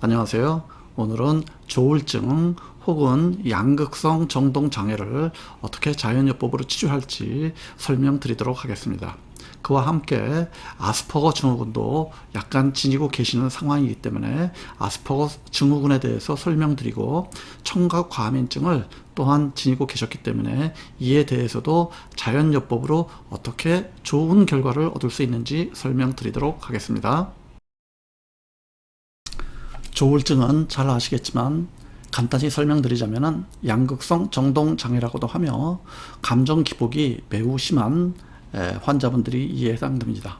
안녕하세요. 오늘은 조울증 혹은 양극성 정동 장애를 어떻게 자연요법으로 치료할지 설명드리도록 하겠습니다. 그와 함께 아스퍼거 증후군도 약간 지니고 계시는 상황이기 때문에 아스퍼거 증후군에 대해서 설명드리고 청각 과민증을 또한 지니고 계셨기 때문에 이에 대해서도 자연요법으로 어떻게 좋은 결과를 얻을 수 있는지 설명드리도록 하겠습니다. 조울증은 잘 아시겠지만 간단히 설명드리자면 양극성 정동 장애라고도 하며 감정 기복이 매우 심한 에, 환자분들이 해당됩니다.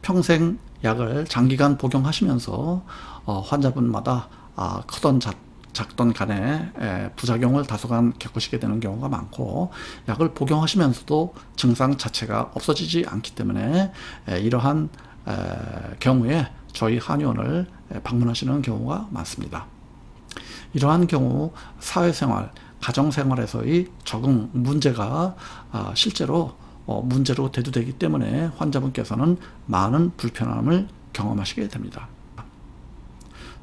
평생 약을 장기간 복용하시면서 어, 환자분마다 아, 크던 작, 작던 간에 에, 부작용을 다소간 겪으시게 되는 경우가 많고 약을 복용하시면서도 증상 자체가 없어지지 않기 때문에 에, 이러한 에, 경우에 저희 한의원을 방문하시는 경우가 많습니다. 이러한 경우 사회생활, 가정생활에서의 적응 문제가 아, 실제로 어, 문제로 대두되기 때문에 환자분께서는 많은 불편함을 경험하시게 됩니다.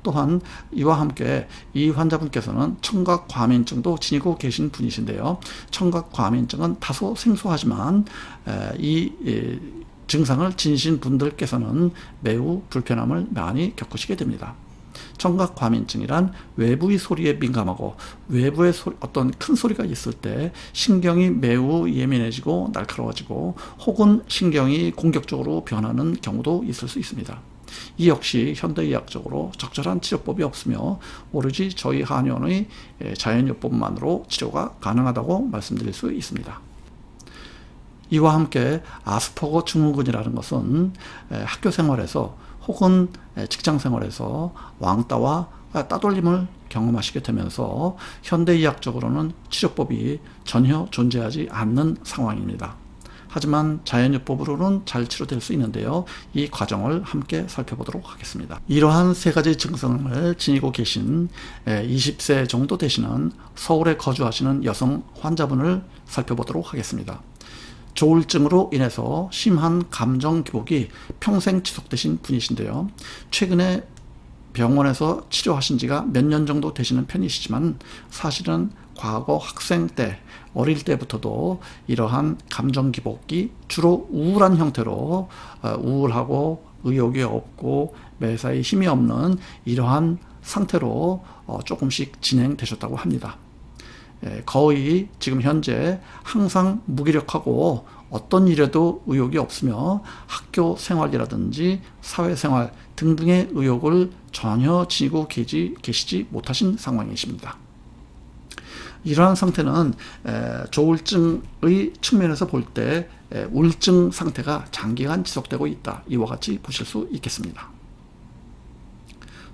또한 이와 함께 이 환자분께서는 청각 과민증도 지니고 계신 분이신데요. 청각 과민증은 다소 생소하지만 에, 이 에, 증상을 지니신 분들께서는 매우 불편함을 많이 겪으시게 됩니다. 청각 과민증이란 외부의 소리에 민감하고 외부의 소리, 어떤 큰 소리가 있을 때 신경이 매우 예민해지고 날카로워지고 혹은 신경이 공격적으로 변하는 경우도 있을 수 있습니다. 이 역시 현대의학적으로 적절한 치료법이 없으며 오로지 저희 한의원의 자연요법만으로 치료가 가능하다고 말씀드릴 수 있습니다. 이와 함께 아스퍼거 증후군이라는 것은 학교 생활에서 혹은 직장 생활에서 왕따와 따돌림을 경험하시게 되면서 현대의학적으로는 치료법이 전혀 존재하지 않는 상황입니다. 하지만 자연요법으로는 잘 치료될 수 있는데요. 이 과정을 함께 살펴보도록 하겠습니다. 이러한 세 가지 증상을 지니고 계신 20세 정도 되시는 서울에 거주하시는 여성 환자분을 살펴보도록 하겠습니다. 조울증으로 인해서 심한 감정 기복이 평생 지속되신 분이신데요. 최근에 병원에서 치료하신 지가 몇 년 정도 되시는 편이시지만 사실은 과거 학생 때 어릴 때부터도 이러한 감정 기복이 주로 우울한 형태로 어, 우울하고 의욕이 없고 매사에 힘이 없는 이러한 상태로 어, 조금씩 진행되셨다고 합니다. 예, 거의 지금 현재 항상 무기력하고 어떤 일에도 의욕이 없으며 학교 생활이라든지 사회생활 등등의 의욕을 전혀 지고 계시, 계시지 못하신 상황이십니다. 이러한 상태는 조울증의 측면에서 볼 때 우울증 상태가 장기간 지속되고 있다. 이와 같이 보실 수 있겠습니다.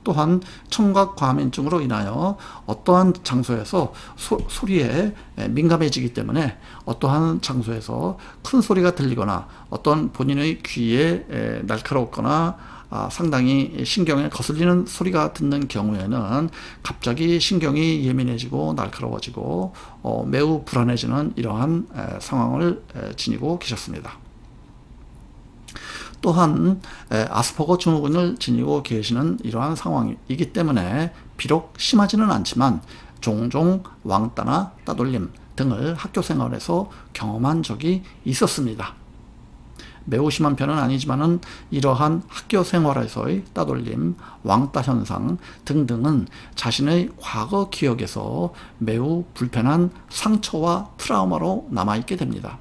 또한 청각 과민증으로 인하여 어떠한 장소에서 소, 소리에 민감해지기 때문에 어떠한 장소에서 큰 소리가 들리거나 어떤 본인의 귀에 날카롭거나 아, 상당히 신경에 거슬리는 소리가 듣는 경우에는 갑자기 신경이 예민해지고 날카로워지고 어, 매우 불안해지는 이러한 에, 상황을 에, 지니고 계셨습니다. 또한 아스퍼거 증후군을 지니고 계시는 이러한 상황이기 때문에 비록 심하지는 않지만 종종 왕따나 따돌림 등을 학교 생활에서 경험한 적이 있었습니다. 매우 심한 편은 아니지만은 이러한 학교 생활에서의 따돌림, 왕따 현상 등등은 자신의 과거 기억에서 매우 불편한 상처와 트라우마로 남아있게 됩니다.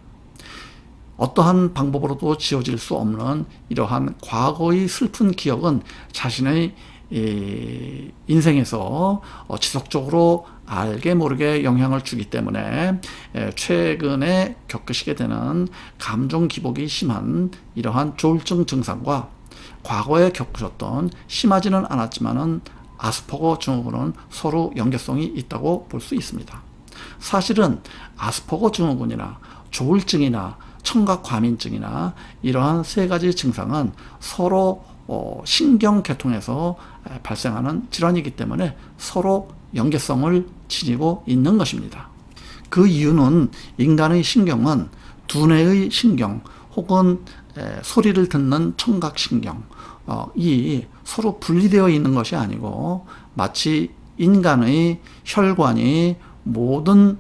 어떠한 방법으로도 지워질 수 없는 이러한 과거의 슬픈 기억은 자신의 인생에서 어, 지속적으로 알게 모르게 영향을 주기 때문에 최근에 겪으시게 되는 감정 기복이 심한 이러한 조울증 증상과 과거에 겪으셨던 심하지는 않았지만은 아스퍼거 증후군은 서로 연계성이 있다고 볼 수 있습니다. 사실은 아스퍼거 증후군이나 조울증이나 청각 과민증이나 이러한 세 가지 증상은 서로 어, 신경 계통에서 발생하는 질환이기 때문에 서로 연계성을 지니고 있는 것입니다. 그 이유는 인간의 신경은 두뇌의 신경 혹은 소리를 듣는 청각 신경 어, 이 서로 분리되어 있는 것이 아니고 마치 인간의 혈관이 모든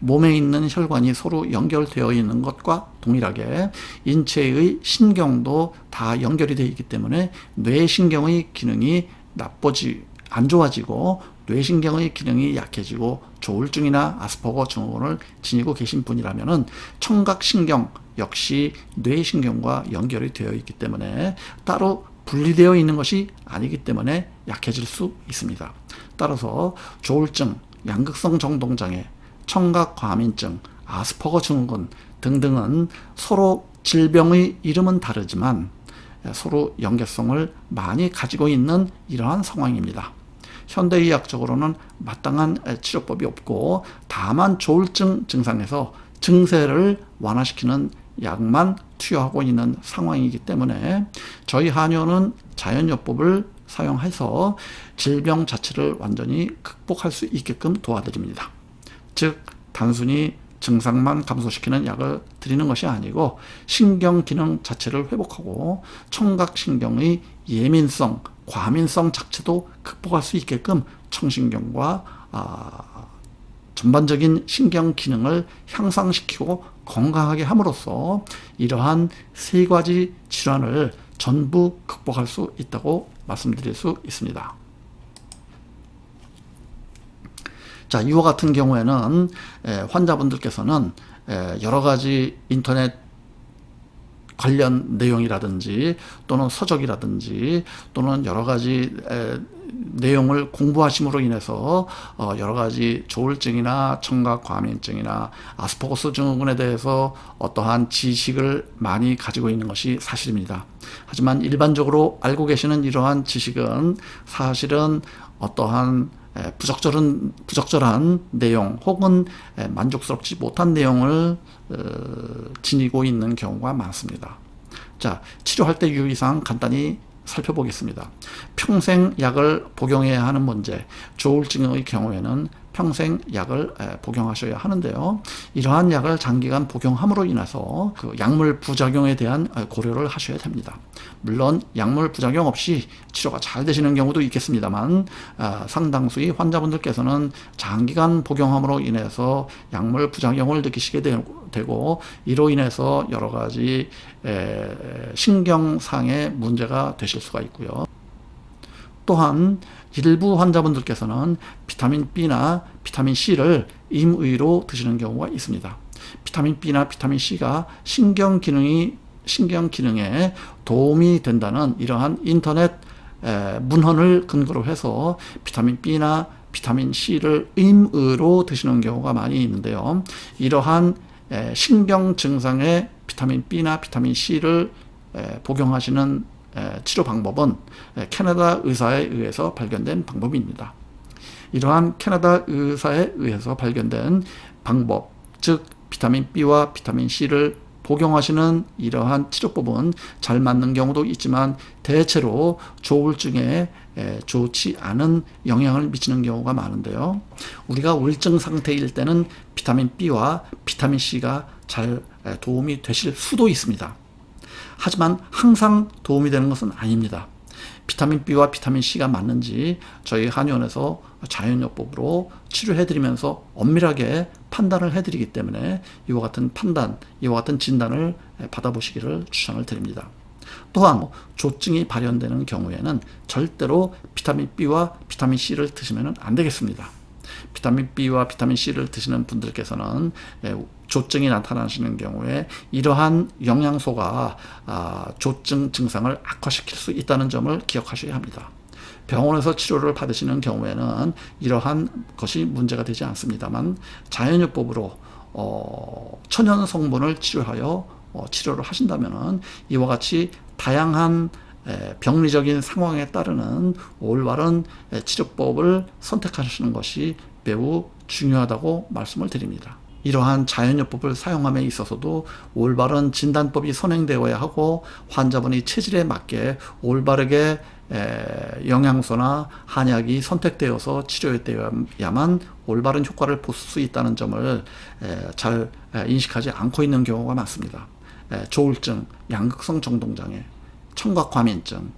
몸에 있는 혈관이 서로 연결되어 있는 것과 동일하게 인체의 신경도 다 연결이 되어 있기 때문에 뇌신경의 기능이 나빠지 안 좋아지고 뇌신경의 기능이 약해지고 조울증이나 아스퍼거 증후군을 지니고 계신 분이라면은 청각신경 역시 뇌신경과 연결이 되어 있기 때문에 따로 분리되어 있는 것이 아니기 때문에 약해질 수 있습니다. 따라서 조울증, 양극성 정동장애, 청각 과민증, 아스퍼거 증후군 등등은 서로 질병의 이름은 다르지만 서로 연계성을 많이 가지고 있는 이러한 상황입니다. 현대의학적으로는 마땅한 치료법이 없고 다만 조울증 증상에서 증세를 완화시키는 약만 투여하고 있는 상황이기 때문에 저희 한의원은 자연요법을 사용해서 질병 자체를 완전히 극복할 수 있게끔 도와드립니다. 즉 단순히 증상만 감소시키는 약을 드리는 것이 아니고 신경 기능 자체를 회복하고 청각 신경의 예민성, 과민성 자체도 극복할 수 있게끔 청신경과 아, 전반적인 신경 기능을 향상시키고 건강하게 함으로써 이러한 세 가지 질환을 전부 극복할 수 있다고 말씀드릴 수 있습니다. 자, 이와 같은 경우에는 환자분들께서는 여러 가지 인터넷 관련 내용이라든지 또는 서적이라든지 또는 여러 가지 내용을 공부하심으로 인해서 어, 여러 가지 조울증이나 청각 과민증이나 아스퍼거스 증후군에 대해서 어떠한 지식을 많이 가지고 있는 것이 사실입니다. 하지만 일반적으로 알고 계시는 이러한 지식은 사실은 어떠한 부적절한 부적절한 내용 혹은 만족스럽지 못한 내용을 어, 지니고 있는 경우가 많습니다. 자, 치료할 때 유의사항 간단히 살펴보겠습니다. 평생 약을 복용해야 하는 문제, 조울증의 경우에는 평생 약을 복용하셔야 하는데요. 이러한 약을 장기간 복용함으로 인해서 그 약물 부작용에 대한 고려를 하셔야 됩니다. 물론 약물 부작용 없이 치료가 잘 되시는 경우도 있겠습니다만 아, 상당수의 환자분들께서는 장기간 복용함으로 인해서 약물 부작용을 느끼시게 되고 이로 인해서 여러 가지 신경상의 문제가 되실 수가 있고요. 또한 일부 환자분들께서는 비타민 B나 비타민 C를 임의로 드시는 경우가 있습니다. 비타민 B나 비타민 C가 신경 기능이 신경 기능에 도움이 된다는 이러한 인터넷 문헌을 근거로 해서 비타민 B나 비타민 C를 임의로 드시는 경우가 많이 있는데요. 이러한 신경 증상에 비타민 B나 비타민 C를 복용하시는 치료 방법은 캐나다 의사에 의해서 발견된 방법입니다. 이러한 캐나다 의사에 의해서 발견된 방법, 즉 비타민 B와 비타민 C를 복용하시는 이러한 치료법은 잘 맞는 경우도 있지만 대체로 조울증에 좋지 않은 영향을 미치는 경우가 많은데요. 우리가 우울증 상태일 때는 비타민 B와 비타민 C가 잘 도움이 되실 수도 있습니다. 하지만 항상 도움이 되는 것은 아닙니다. 비타민 B와 비타민 C가 맞는지 저희 한의원에서 자연요법으로 치료해드리면서 엄밀하게 판단을 해드리기 때문에 이와 같은 판단, 이와 같은 진단을 받아보시기를 추천을 드립니다. 또한 조증이 발현되는 경우에는 절대로 비타민 B와 비타민 C를 드시면 안 되겠습니다. 비타민 B와 비타민 C를 드시는 분들께서는 예, 조증이 나타나시는 경우에 이러한 영양소가 아, 조증 증상을 악화시킬 수 있다는 점을 기억하셔야 합니다. 병원에서 치료를 받으시는 경우에는 이러한 것이 문제가 되지 않습니다만 자연요법으로 어, 천연 성분을 치료하여 어, 치료를 하신다면은 이와 같이 다양한 병리적인 상황에 따르는 올바른 치료법을 선택하시는 것이 매우 중요하다고 말씀을 드립니다. 이러한 자연요법을 사용함에 있어서도 올바른 진단법이 선행되어야 하고 환자분의 체질에 맞게 올바르게 영양소나 한약이 선택되어서 치료되어야만 올바른 효과를 볼 수 있다는 점을 잘 인식하지 않고 있는 경우가 많습니다. 조울증, 양극성 정동장애, 청각 과민증,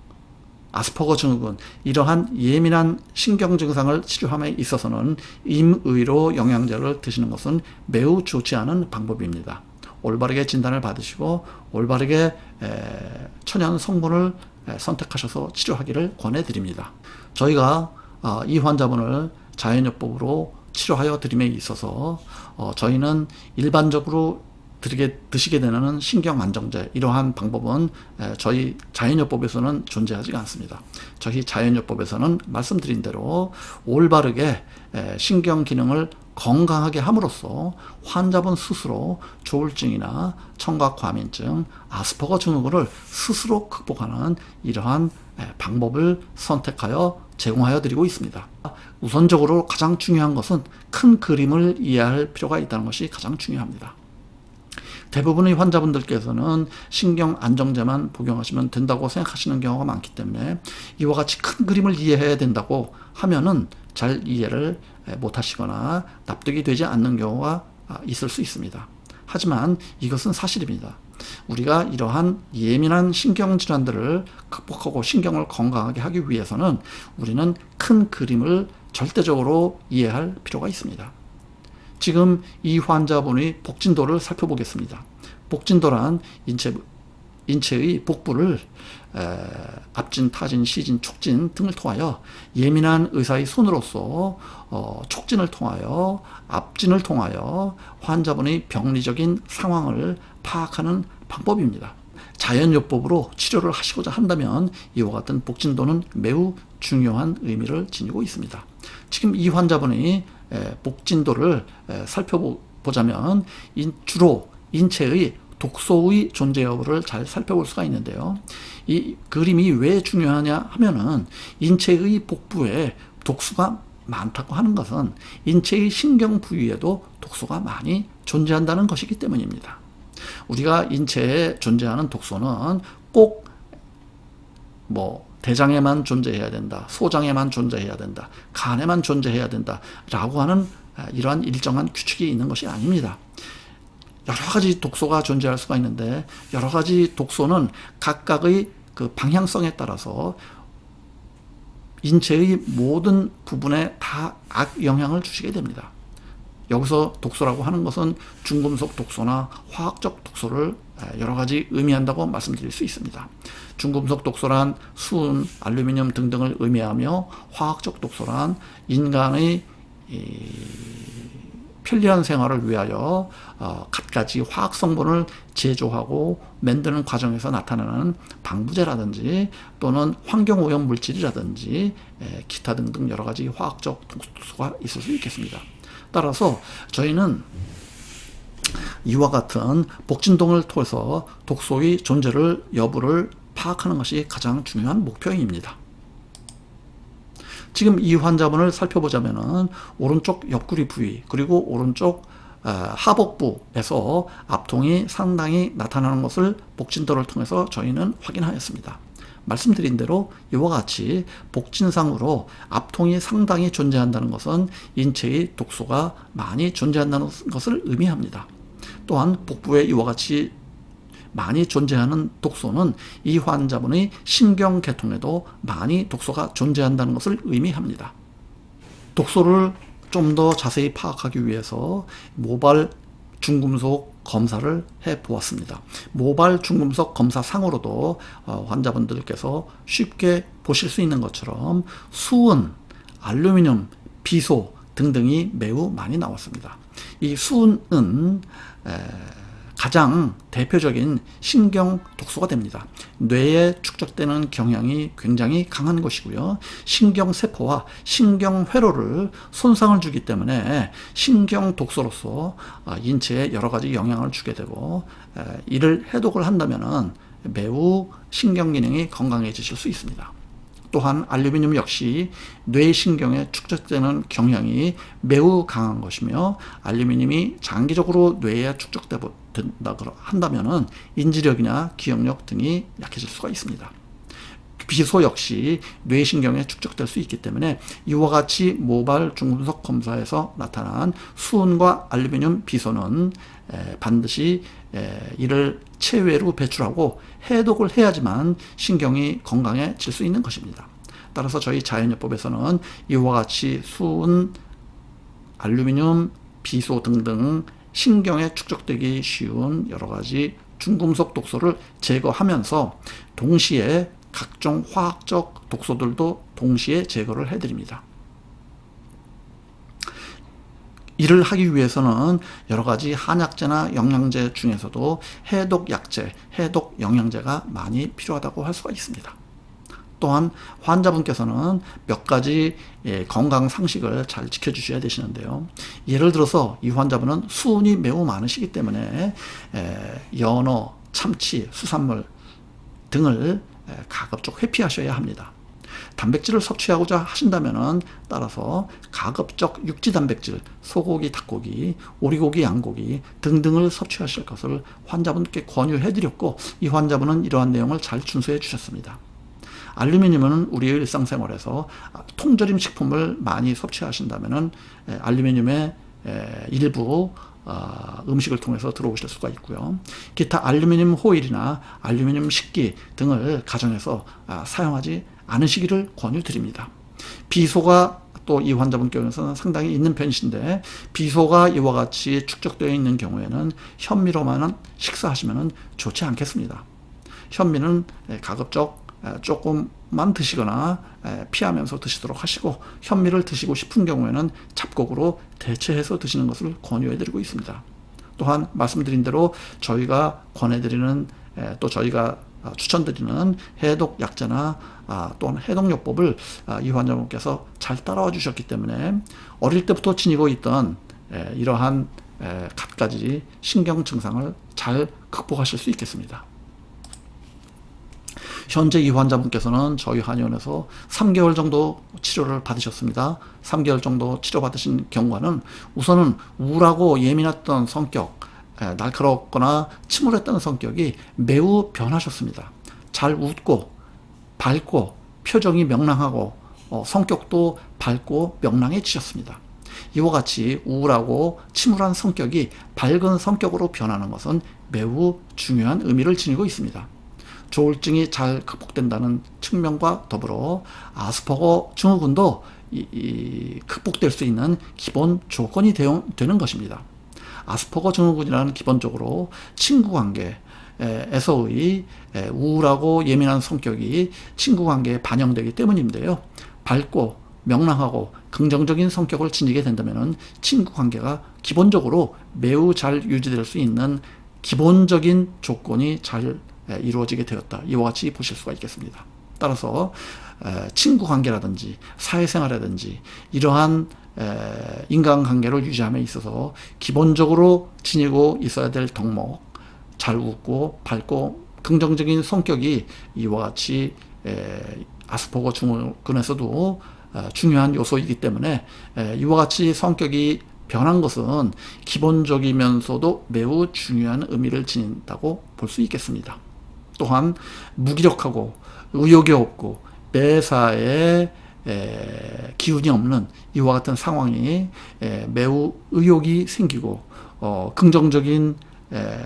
아스퍼거 증후군 이러한 예민한 신경 증상을 치료함에 있어서는 임의로 영양제를 드시는 것은 매우 좋지 않은 방법입니다. 올바르게 진단을 받으시고 올바르게 에, 천연 성분을 에, 선택하셔서 치료하기를 권해드립니다. 저희가 아, 이 환자분을 자연요법으로 치료하여 드림에 있어서 어, 저희는 일반적으로 드리게, 드시게 되는 신경 안정제 이러한 방법은 에, 저희 자연요법에서는 존재하지 않습니다. 저희 자연요법에서는 말씀드린 대로 올바르게 에, 신경 기능을 건강하게 함으로써 환자분 스스로 조울증이나 청각 과민증, 아스퍼거 증후군을 스스로 극복하는 이러한 에, 방법을 선택하여 제공하여 드리고 있습니다. 우선적으로 가장 중요한 것은 큰 그림을 이해할 필요가 있다는 것이 가장 중요합니다. 대부분의 환자분들께서는 신경 안정제만 복용하시면 된다고 생각하시는 경우가 많기 때문에 이와 같이 큰 그림을 이해해야 된다고 하면은 잘 이해를 못 하시거나 납득이 되지 않는 경우가 있을 수 있습니다. 하지만 이것은 사실입니다. 우리가 이러한 예민한 신경 질환들을 극복하고 신경을 건강하게 하기 위해서는 우리는 큰 그림을 절대적으로 이해할 필요가 있습니다. 지금 이 환자분의 복진도를 살펴보겠습니다. 복진도란 인체, 인체의 복부를 에, 앞진, 타진, 시진, 촉진 등을 통하여 예민한 의사의 손으로서 어, 촉진을 통하여 앞진을 통하여 환자분의 병리적인 상황을 파악하는 방법입니다. 자연요법으로 치료를 하시고자 한다면 이와 같은 복진도는 매우 중요한 의미를 지니고 있습니다. 지금 이 환자분의 복진도를 살펴보자면 주로 인체의 독소의 존재 여부를 잘 살펴볼 수가 있는데요. 이 그림이 왜 중요하냐 하면은 인체의 복부에 독소가 많다고 하는 것은 인체의 신경 부위에도 독소가 많이 존재한다는 것이기 때문입니다. 우리가 인체에 존재하는 독소는 꼭뭐 대장에만 존재해야 된다, 소장에만 존재해야 된다, 간에만 존재해야 된다 라고 하는 이러한 일정한 규칙이 있는 것이 아닙니다. 여러 가지 독소가 존재할 수가 있는데 여러 가지 독소는 각각의 그 방향성에 따라서 인체의 모든 부분에 다 악영향을 주시게 됩니다. 여기서 독소라고 하는 것은 중금속 독소나 화학적 독소를 여러 가지 의미한다고 말씀드릴 수 있습니다. 중금속 독소란 수은, 알루미늄 등등을 의미하며 화학적 독소란 인간의 편리한 생활을 위하여 어, 갖가지 화학 성분을 제조하고 만드는 과정에서 나타나는 방부제라든지 또는 환경 오염 물질이라든지 에, 기타 등등 여러 가지 화학적 독소가 있을 수 있겠습니다. 따라서 저희는 이와 같은 복진동을 통해서 독소의 존재를 여부를 파악하는 것이 가장 중요한 목표입니다. 지금 이 환자분을 살펴보자면은 오른쪽 옆구리 부위 그리고 오른쪽 어, 하복부에서 압통이 상당히 나타나는 것을 복진도를 통해서 저희는 확인하였습니다. 말씀드린 대로 이와 같이 복진상으로 압통이 상당히 존재한다는 것은 인체의 독소가 많이 존재한다는 것을 의미합니다. 또한 복부에 이와 같이 많이 존재하는 독소는 이 환자분의 신경계통에도 많이 독소가 존재한다는 것을 의미합니다. 독소를 좀 더 자세히 파악하기 위해서 모발 중금속 검사를 해 보았습니다. 모발 중금속 검사 상으로도 어, 환자분들께서 쉽게 보실 수 있는 것처럼 수은, 알루미늄, 비소 등등이 매우 많이 나왔습니다. 이 수은은 가장 대표적인 신경 독소가 됩니다. 뇌에 축적되는 경향이 굉장히 강한 것이고요. 신경 세포와 신경 회로를 손상을 주기 때문에 신경 독소로서 아, 인체에 여러 가지 영향을 주게 되고 이를 해독을 한다면 매우 신경 기능이 건강해지실 수 있습니다. 또한 알루미늄 역시 뇌신경에 축적되는 경향이 매우 강한 것이며 알루미늄이 장기적으로 뇌에 축적된다 한다면 인지력이나 기억력 등이 약해질 수가 있습니다. 비소 역시 뇌신경에 축적될 수 있기 때문에 이와 같이 모발 중금속 검사에서 나타난 수은과 알루미늄 비소는 반드시 이를 체외로 배출하고 해독을 해야지만 신경이 건강해질 수 있는 것입니다. 따라서 저희 자연요법에서는 이와 같이 수은, 알루미늄, 비소 등등 신경에 축적되기 쉬운 여러 가지 중금속 독소를 제거하면서 동시에 각종 화학적 독소들도 동시에 제거를 해드립니다. 이를 하기 위해서는 여러 가지 한약재나 영양제 중에서도 해독 약재, 해독 영양제가 많이 필요하다고 할 수가 있습니다. 또한 환자분께서는 몇 가지 예, 건강 상식을 잘 지켜주셔야 되시는데요. 예를 들어서 이 환자분은 수은이 매우 많으시기 때문에 연어, 참치, 수산물 등을 가급적 회피하셔야 합니다. 단백질을 섭취하고자 하신다면 따라서 가급적 육지 단백질, 소고기, 닭고기, 오리고기, 양고기 등등을 섭취하실 것을 환자분께 권유해 드렸고 이 환자분은 이러한 내용을 잘 준수해 주셨습니다. 알루미늄은 우리의 일상생활에서 통조림 식품을 많이 섭취하신다면 알루미늄의 일부 어, 음식을 통해서 들어오실 수가 있고요. 기타 알루미늄 호일이나 알루미늄 식기 등을 가정에서 아, 사용하지 않으시기를 권유드립니다. 비소가 또 이 환자분 경우에는 상당히 있는 편이신데 비소가 이와 같이 축적되어 있는 경우에는 현미로만은 식사하시면 좋지 않겠습니다. 현미는 가급적 조금만 드시거나 피하면서 드시도록 하시고 현미를 드시고 싶은 경우에는 잡곡으로 대체해서 드시는 것을 권유해 드리고 있습니다. 또한 말씀드린 대로 저희가 권해드리는 또 저희가 아, 추천드리는 해독 약제나 아, 또는 해독요법을 아, 이 환자분께서 잘 따라와 주셨기 때문에 어릴 때부터 지니고 있던 이러한 갖가지 신경 증상을 잘 극복하실 수 있겠습니다. 현재 이 환자분께서는 저희 한의원에서 3개월 정도 치료를 받으셨습니다. 3개월 정도 치료받으신 경우와는 우선은 우울하고 예민했던 성격, 날카롭거나 침울했던 성격이 매우 변하셨습니다. 잘 웃고 밝고 표정이 명랑하고 어, 성격도 밝고 명랑해지셨습니다. 이와 같이 우울하고 침울한 성격이 밝은 성격으로 변하는 것은 매우 중요한 의미를 지니고 있습니다. 조울증이 잘 극복된다는 측면과 더불어 아스퍼거 증후군도 이, 이 극복될 수 있는 기본 조건이 되어, 되는 것입니다. 아스퍼거 증후군이라는 기본적으로 친구 관계 에서의 우울하고 예민한 성격이 친구 관계에 반영되기 때문인데요. 밝고 명랑하고 긍정적인 성격을 지니게 된다면 친구 관계가 기본적으로 매우 잘 유지될 수 있는 기본적인 조건이 잘 이루어지게 되었다. 이와 같이 보실 수가 있겠습니다. 따라서 친구 관계라든지 사회생활이라든지 이러한 인간관계를 유지함에 있어서 기본적으로 지니고 있어야 될 덕목 잘 웃고 밝고 긍정적인 성격이 이와 같이 아스퍼거 증후군에서도 어, 중요한 요소이기 때문에 이와 같이 성격이 변한 것은 기본적이면서도 매우 중요한 의미를 지닌다고 볼 수 있겠습니다. 또한 무기력하고 의욕이 없고 매사에 에, 기운이 없는 이와 같은 상황이 에, 매우 의욕이 생기고 어, 긍정적인 에,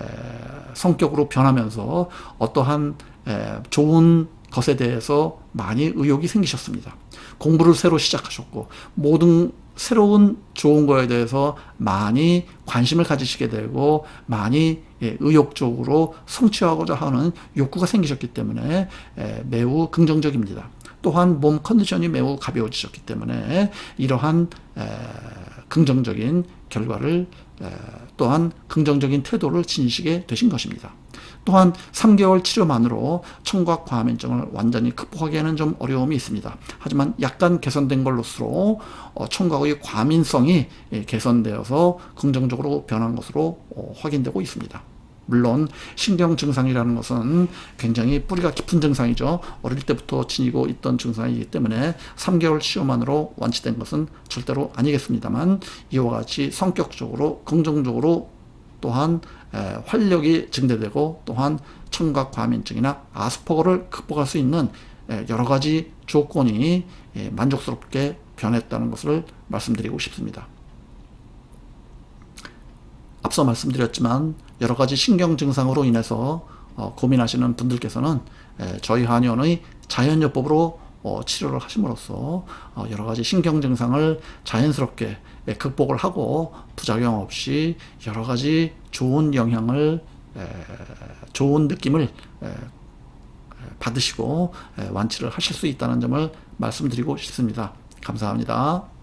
성격으로 변하면서 어떠한 에, 좋은 것에 대해서 많이 의욕이 생기셨습니다. 공부를 새로 시작하셨고 모든 새로운 좋은 거에 대해서 많이 관심을 가지시게 되고 많이 예, 의욕적으로 성취하고자 하는 욕구가 생기셨기 때문에 매우 긍정적입니다. 또한 몸 컨디션이 매우 가벼워지셨기 때문에 이러한 긍정적인 결과를 또한 긍정적인 태도를 지니시게 되신 것입니다. 또한 3개월 치료만으로 청각 과민증을 완전히 극복하기에는 좀 어려움이 있습니다. 하지만 약간 개선된 걸로서 어, 청각의 과민성이 예, 개선되어서 긍정적으로 변한 것으로 어, 확인되고 있습니다. 물론 신경 증상이라는 것은 굉장히 뿌리가 깊은 증상이죠. 어릴 때부터 지니고 있던 증상이기 때문에 3개월 치료만으로 완치된 것은 절대로 아니겠습니다만 이와 같이 성격적으로 긍정적으로 또한 활력이 증대되고 또한 청각 과민증이나 아스퍼거를 극복할 수 있는 여러 가지 조건이 만족스럽게 변했다는 것을 말씀드리고 싶습니다. 앞서 말씀드렸지만 여러 가지 신경 증상으로 인해서 어, 고민하시는 분들께서는 에, 저희 한의원의 자연요법으로 어, 치료를 하심으로써 어, 여러 가지 신경 증상을 자연스럽게 에, 극복을 하고 부작용 없이 여러 가지 좋은 영향을 에, 좋은 느낌을 에, 받으시고 에, 완치를 하실 수 있다는 점을 말씀드리고 싶습니다. 감사합니다.